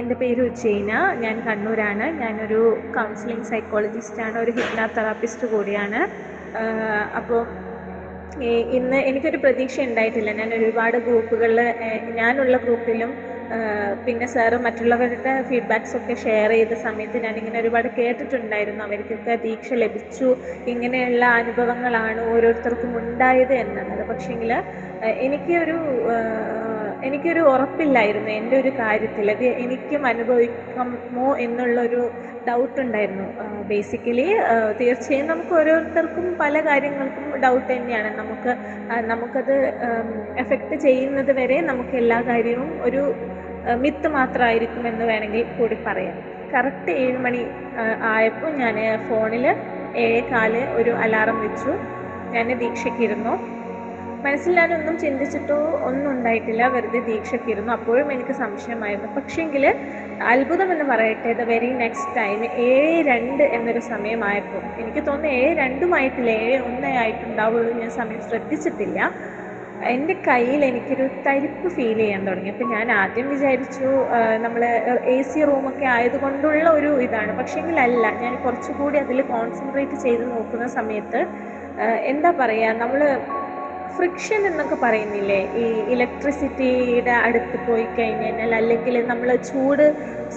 എന്റെ പേര് ഉജ്ജയിന. ഞാൻ കണ്ണൂരാണ്. ഞാനൊരു കൗൺസിലിംഗ് സൈക്കോളജിസ്റ്റാണ് ഒരു ഹിപ്നോതെറാപ്പിസ്റ്റ് കൂടിയാണ്. അപ്പോൾ ഇന്ന് എനിക്കൊരു പ്രതീക്ഷ ഉണ്ടായിട്ടില്ല. ഞാൻ ഒരുപാട് ഗ്രൂപ്പുകളിൽ ഞാനുള്ള ഗ്രൂപ്പിലും പിന്നെ സാറ് മറ്റുള്ളവരുടെ ഫീഡ്ബാക്സ് ഒക്കെ ഷെയർ ചെയ്ത സമയത്ത് ഞാനിങ്ങനെ ഒരുപാട് കേട്ടിട്ടുണ്ടായിരുന്നു. അവർക്കൊക്കെ ദീക്ഷ ലഭിച്ചു. ഇങ്ങനെയുള്ള അനുഭവങ്ങളാണ് ഓരോരുത്തർക്കും ഉണ്ടായത് എന്നുള്ളത്. പക്ഷേങ്കിൽ എനിക്കൊരു എനിക്കൊരു ഉറപ്പില്ലായിരുന്നു എന്റെ ഒരു കാര്യത്തിൽ. അത് എനിക്കും അനുഭവിക്കാമോ എന്നുള്ളൊരു ഡൗട്ട് ഉണ്ടായിരുന്നു. ബേസിക്കലി തീർച്ചയായും നമുക്ക് ഓരോരുത്തർക്കും പല കാര്യങ്ങൾക്കും ഡൗട്ട് തന്നെയാണ്. നമുക്ക് നമുക്കത് എഫക്റ്റ് ചെയ്യുന്നത് വരെ നമുക്ക് എല്ലാ കാര്യവും ഒരു മിത്ത് മാത്രമായിരിക്കും എന്ന് വേണമെങ്കിൽ കൂടി പറയാം. കറക്റ്റ് ഏഴ് മണി ആയപ്പോൾ ഞാൻ ഫോണിൽ ഏഴേ കാൽ ഒരു അലാറം വെച്ചു. ഞാൻ ദീക്ഷയ്ക്കിരുന്നു മനസ്സിൽ ഒന്നും ചിന്തിച്ചിട്ടോ ഒന്നും ഉണ്ടായിട്ടില്ല. വെറുതെ ദീക്ഷയ്ക്കിരുന്നു. അപ്പോഴും എനിക്ക് സംശയമായിരുന്നു. പക്ഷേങ്കിൽ അത്ഭുതം എന്ന് പറയട്ടെ ദ വെരി നെക്സ്റ്റ് ടൈം ഏഴ് രണ്ട് എന്നൊരു സമയമായപ്പോൾ എനിക്ക് തോന്നുന്നു ഏഴ് രണ്ടുമായിട്ടില്ല ഏഴ് ഒന്നേ ആയിട്ടുണ്ടാവുള്ളൂ ഞാൻ സമയം ശ്രദ്ധിച്ചിട്ടില്ല. എന്റെ കയ്യിൽ എനിക്കൊരു തരിപ്പ് ഫീൽ ചെയ്യാൻ തുടങ്ങി. അപ്പം ഞാൻ ആദ്യം വിചാരിച്ചു നമ്മൾ എ സി റൂമൊക്കെ ആയതുകൊണ്ടുള്ള ഒരു ഇതാണ്. പക്ഷേങ്കിൽ അല്ല ഞാൻ കുറച്ചുകൂടി അതിൽ കോൺസെൻട്രേറ്റ് ചെയ്ത് നോക്കുന്ന സമയത്ത് എന്താ പറയുക നമ്മൾ ഫ്രിക്ഷൻ എന്നൊക്കെ പറയുന്നില്ലേ? ഈ ഇലക്ട്രിസിറ്റിയുടെ അടുത്ത് പോയി കഴിഞ്ഞാൽ അല്ലെങ്കിൽ നമ്മൾ ചൂട്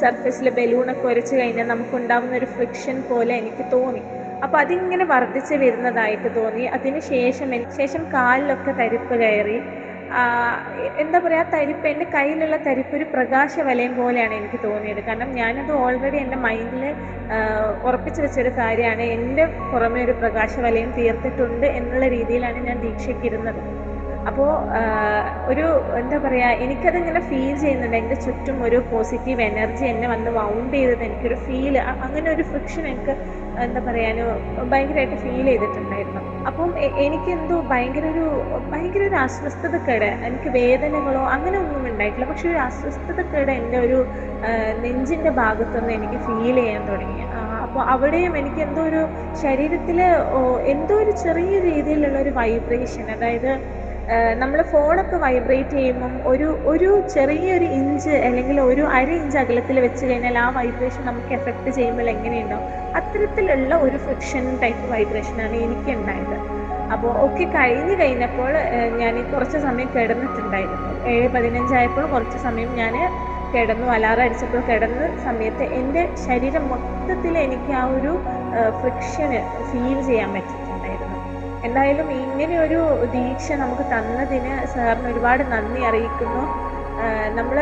സർഫസിൽ ബലൂണൊക്കെ ഉരച്ച് കഴിഞ്ഞാൽ നമുക്കുണ്ടാകുന്ന ഒരു ഫ്രിക്ഷൻ പോലെ എനിക്ക് തോന്നി. അപ്പോൾ അതിങ്ങനെ വർദ്ധിച്ച് വരുന്നതായിട്ട് തോന്നി. അതിന് ശേഷം ശേഷം കാലിലൊക്കെ തരിപ്പ് കയറി. എന്താ പറയുക തരിപ്പ് എന്റെ കയ്യിലുള്ള തരിപ്പ് ഒരു പ്രകാശ വലയം പോലെയാണ് എനിക്ക് തോന്നിയത്. കാരണം ഞാനത് ഓൾറെഡി എന്റെ മൈൻഡിൽ ഉറപ്പിച്ചു വെച്ചൊരു കാര്യമാണ്. എന്റെ പുറമെ ഒരു പ്രകാശ വലയം തീർത്തിട്ടുണ്ട് എന്നുള്ള രീതിയിലാണ് ഞാൻ ദീക്ഷയ്ക്കിരുന്നത് അപ്പോൾ ഒരു എന്താ പറയുക എനിക്കതിങ്ങനെ ഫീൽ ചെയ്യുന്നുണ്ട്. എന്റെ ചുറ്റും ഒരു പോസിറ്റീവ് എനർജി എന്നെ വന്ന് വൗണ്ട് ചെയ്തത് എനിക്കൊരു ഫീൽ അങ്ങനെ ഒരു ഫ്രിക്ഷൻ എനിക്ക് എന്താ പറയുക ഭയങ്കരമായിട്ട് ഫീൽ ചെയ്തിട്ടുണ്ടായിരുന്നു. അപ്പം എനിക്കെന്തോ ഭയങ്കര ഒരു ഭയങ്കര ഒരു അസ്വസ്ഥതക്കേട്. എനിക്ക് വേദനകളോ അങ്ങനെ ഒന്നും ഉണ്ടായിട്ടില്ല. പക്ഷെ ഒരു അസ്വസ്ഥതക്കേട് എന്റെ ഒരു നെഞ്ചിന്റെ ഭാഗത്തുനിന്ന് എനിക്ക് ഫീൽ ചെയ്യാൻ തുടങ്ങി. അപ്പോൾ അവിടെയും എനിക്ക് എന്തോ ഒരു ശരീരത്തിൽ എന്തോ ഒരു ചെറിയ രീതിയിലുള്ള ഒരു വൈബ്രേഷൻ അതായത് നമ്മൾ ഫോണൊക്കെ വൈബ്രേറ്റ് ചെയ്യുമ്പം ഒരു ഒരു ചെറിയൊരു ഇഞ്ച് അല്ലെങ്കിൽ ഒരു അര ഇഞ്ച് അകലത്തിൽ വെച്ച് കഴിഞ്ഞാൽ ആ വൈബ്രേഷൻ നമുക്ക് എഫക്റ്റ് ചെയ്യുമ്പോൾ എങ്ങനെയുണ്ടോ അത്തരത്തിലുള്ള ഒരു ഫ്രിക്ഷൻ ടൈപ്പ് വൈബ്രേഷനാണ് എനിക്ക് ഉണ്ടായത് അപ്പോൾ ഒക്കെ കഴിഞ്ഞ് കഴിഞ്ഞപ്പോൾ ഞാൻ കുറച്ച് സമയം കിടന്നിട്ടുണ്ടായിരുന്നു. ഏഴ് പതിനഞ്ചായപ്പോൾ കുറച്ച് സമയം ഞാൻ കിടന്നു അലാറം അടിച്ചപ്പോൾ കിടന്ന സമയത്ത് എന്റെ ശരീരം മൊത്തത്തിൽ എനിക്ക് ആ ഒരു ഫ്രിക്ഷന് ഫീൽ ചെയ്യാൻ പറ്റിയിട്ടുണ്ടായിരുന്നു എന്തായാലും ഇങ്ങനെ ഒരു ദീക്ഷ നമുക്ക് തന്നതിന് സാറിന് ഒരുപാട് നന്ദി അറിയിക്കുന്നു. നമ്മൾ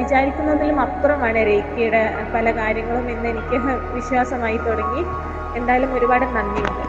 വിചാരിക്കുന്നതിലും അപ്പുറമാണ് രേഖയുടെ പല കാര്യങ്ങളും എന്ന് എനിക്ക് വിശ്വാസമായി തുടങ്ങി. എന്തായാലും ഒരുപാട് നന്ദിയുണ്ട്.